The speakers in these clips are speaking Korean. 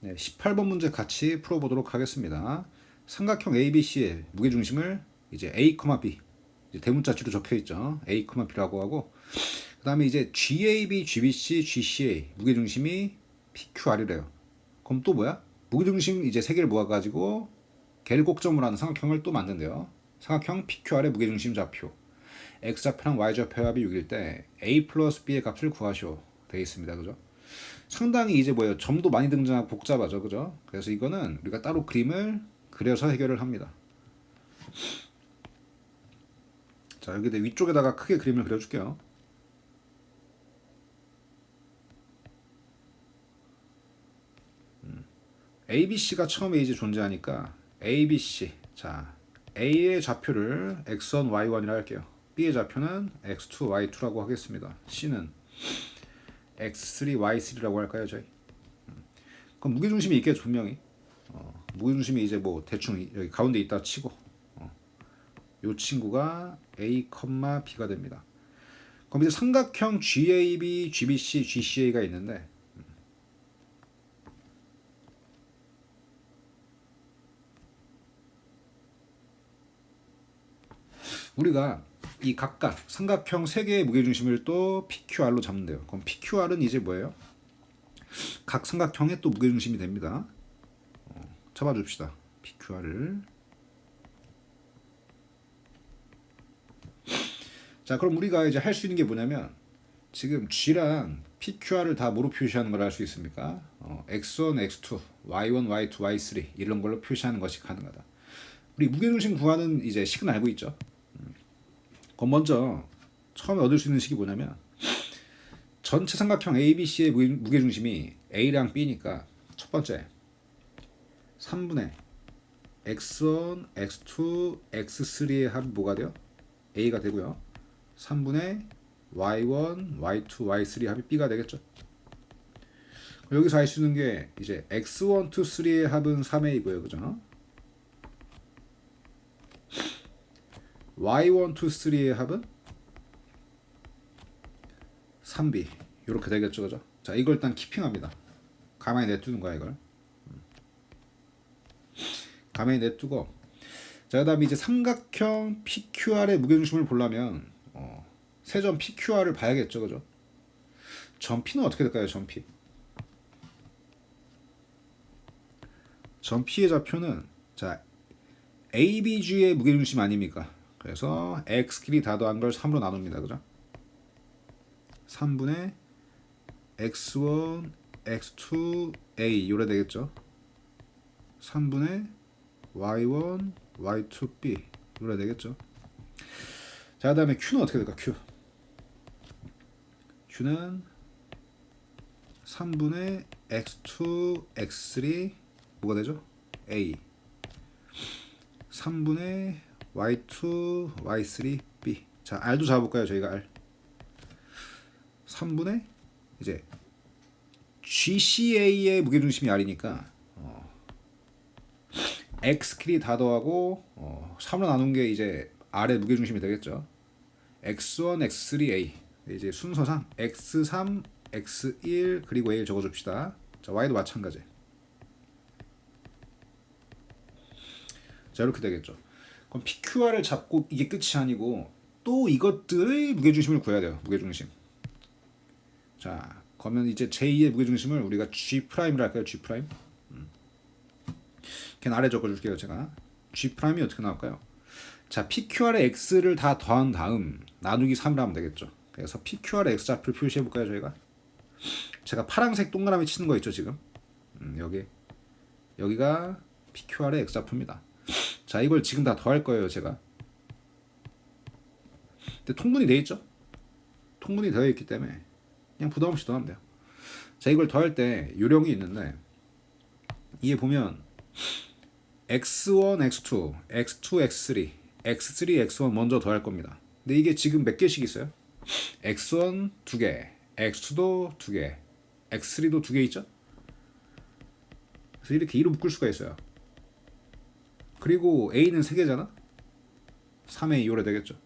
네, 18번 문제 같이 풀어보도록 하겠습니다. 삼각형 ABC의 무게중심을 이제 A, B 이제 대문자치로 적혀 있죠. A, B라고 하고 그 다음에 이제 GAB, GBC, GCA 무게중심이 PQR이래요. 그럼 또 뭐야? 무게중심 이제 세 개를 모아가지고 개를 꼭점으로 하는 삼각형을 또 만든대요. 삼각형 PQR의 무게중심 좌표 X좌표랑 Y좌표 합이 6일 때 A 플러스 B의 값을 구하시오 되어 있습니다. 그죠? 상당히 이제 뭐예요? 점도 많이 등장하고 복잡하죠. 그죠? 그래서 이거는 우리가 따로 그림을 그려서 해결을 합니다. 자, 여기 내 위쪽에다가 크게 그림을 그려줄게요. 음, ABC가 처음에 이제 존재하니까 ABC 자 A의 좌표를 x1, y1이라 할게요. B의 좌표는 x2, y2라고 하겠습니다. C는 x3, y3라고 할까요, 저희? 음. 그럼 무게 중심이 있겠죠, 분명히. 어, 무게 중심이 이제 뭐 대충 여기 가운데 있다 치고 어, 요 친구가 A, B가 됩니다. 그럼 이제 삼각형 GAB, GBC, GCA가 있는데 음. 우리가 이 각각 삼각형 세 개의 무게 중심을 또 PQR로 잡는데요. 그럼 PQR은 이제 뭐예요? 각 삼각형의 또 무게 중심이 됩니다. 어, 잡아줍시다. PQR을. 자, 그럼 우리가 이제 할 수 있는 게 뭐냐면 지금 G랑 PQR을 다 뭐로 표시하는 걸 알 수 있습니까? 어, X1, X2, Y1, Y2, Y3 이런 걸로 표시하는 것이 가능하다. 우리 무게중심 구하는 이제 식은 알고 있죠? 그럼 먼저 처음에 얻을 수 있는 식이 뭐냐면 전체 삼각형 ABC의 무게 중심이 A랑 B니까 첫 번째 3분의 x1, x2, x3의 합이 뭐가 돼요? A가 되고요. 3분의 y1, y2, y3 합이 B가 되겠죠. 여기서 알 수 있는 게 이제 x1, 2, 3의 합은 3A고요. 그죠? Y1, 2, 3의 합은? 3b 이렇게 되겠죠 그죠? 자 이걸 일단 키핑합니다. 가만히 냅두는 거야 이걸. 음. 가만히 냅두고. 자 그다음에 이제 삼각형 PQR의 무게중심을 보려면 어, 세점 PQR을 봐야겠죠 그죠? 점 P는 어떻게 될까요 점 P 점 P의 좌표는 자 ABG의 무게중심 아닙니까 그래서 x끼리 다 더한 걸 3으로 나눕니다. 그죠? 3분의 x1, x2, a 요래 되겠죠? 3분의 y1, y2, b 요래 되겠죠? 자, 그다음에 q는 어떻게 될까? q. q는 3분의 x2, x3 뭐가 되죠? a 3분의 y2, y3, b. 자, r도 잡아볼까요? 저희가 r. 3분의 이제 GCA의 무게중심이 r이니까 어, x끼리 다 더하고 어, 3으로 나눈 게 이제 r의 무게중심이 되겠죠. x1, x3, a 이제 순서상 x3, x1 그리고 a를 적어줍시다. 자, y도 마찬가지. 자 이렇게 되겠죠. 그럼 PQR을 잡고 이게 끝이 아니고 또 이것들의 무게중심을 구해야 돼요. 무게중심. 자, 그러면 이제 제2의 무게중심을 우리가 G'이라 할까요? G'? 음. 걔는 아래 적어줄게요. 제가. G'이 어떻게 나올까요? 자, PQR의 X를 다 더한 다음 나누기 3을 하면 되겠죠. 그래서 PQR의 X좌표를 표시해볼까요? 저희가? 제가 파란색 동그라미 치는 거 있죠, 지금? 음, 여기. 여기가 PQR의 X좌표입니다. 자 이걸 지금 다 더할 거예요 제가. 근데 통분이 돼 있죠? 통분이 되어 있기 때문에 그냥 부담 없이 더하면 돼요. 자 이걸 더할 때 요령이 있는데 이게 보면 x1, x2, x2, x3, x3, x1 먼저 더할 겁니다. 근데 이게 지금 몇 개씩 있어요? x1 두 개, x2도 두 개, x3도 두개 있죠? 그래서 이렇게 2로 묶을 수가 있어요 그리고 A는 3개잖아? 3A 요래 되겠죠.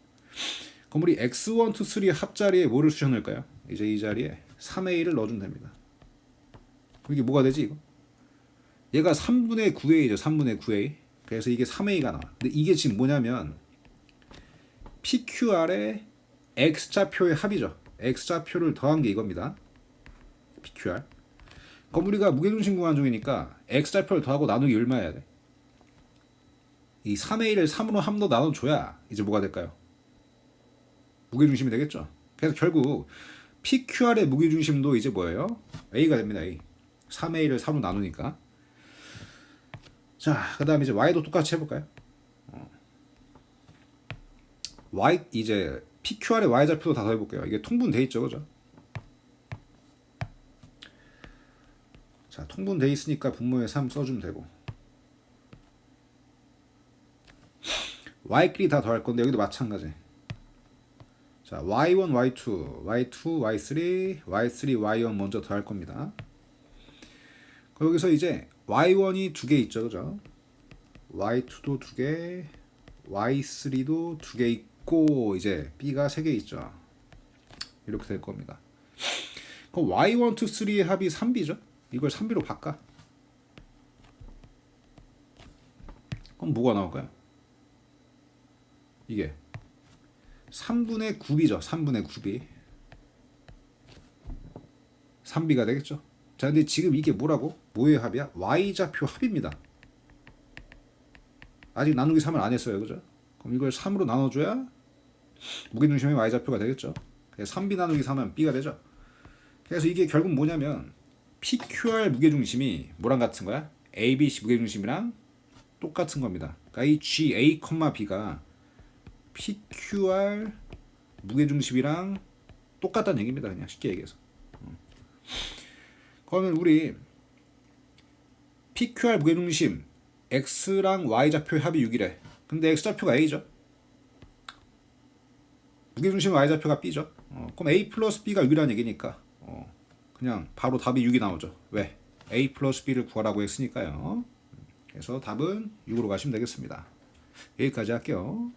그럼 우리 X1, 2, 3 합자리에 뭐를 넣을까요? 이제 이 자리에 3A를 넣어주면 됩니다. 이게 뭐가 되지 이거? 얘가 3분의 9a죠. 3분의 9a. 그래서 이게 3a가 나와. 근데 이게 지금 뭐냐면 PQR의 X좌표의 합이죠. X좌표를 더한 게 이겁니다. PQR. 우리가 무게중심 구간 중이니까 X좌표를 더하고 나누기 얼마여야 돼? 이 3a를 3으로 한번더 나눠줘야 이제 뭐가 될까요? 무게중심이 되겠죠. 그래서 결국 PQR의 무게중심도 이제 뭐예요? A가 됩니다. A. 3A를 3으로 나누니까. 자, 그 다음에 이제 Y도 똑같이 해볼까요? 어. Y, 이제 PQR의 Y좌표도 다 더해볼게요. 이게 통분돼 있죠, 그죠? 자, 통분돼 있으니까 분모에 3 써주면 되고. Y끼리 다 더할 건데 여기도 마찬가지. 자, y1, y2, y2, y3, y3, y1 먼저 더할 겁니다. 여기서 이제 y1이 두 개 있죠, 그죠? y2도 두 개, y3도 두 개 있고 이제 b가 세 개 있죠. 이렇게 될 겁니다. 그럼 y1, 2, 3의 합이 3b죠? 이걸 3b로 바꿔. 그럼 뭐가 나올까요? 이게 3분의 9비죠. 3분의 9비. 3비가 되겠죠. 자, 근데 지금 이게 뭐라고? 뭐의 합이야? y좌표 합입니다. 아직 나누기 3을 안 했어요. 그죠? 그럼 이걸 3으로 나눠줘야 무게중심의 y좌표가 되겠죠. 3b 나누기 3하면 b가 되죠. 그래서 이게 결국 뭐냐면 PQR 무게중심이 뭐랑 같은 거야? ABC 무게중심이랑 똑같은 겁니다. 그러니까 이 GA, B가 PQR 무게중심이랑 똑같다는 얘기입니다. 그냥 쉽게 얘기해서. 어. 그러면 우리 PQR 무게중심 X랑 Y좌표의 합이 6이래. 근데 X좌표가 A죠. 무게중심 Y좌표가 B죠. 어, 그럼 A 플러스 B가 6이라는 얘기니까 어, 그냥 바로 답이 6이 나오죠. 왜? A 플러스 B를 구하라고 했으니까요. 그래서 답은 6으로 가시면 되겠습니다. 여기까지 할게요.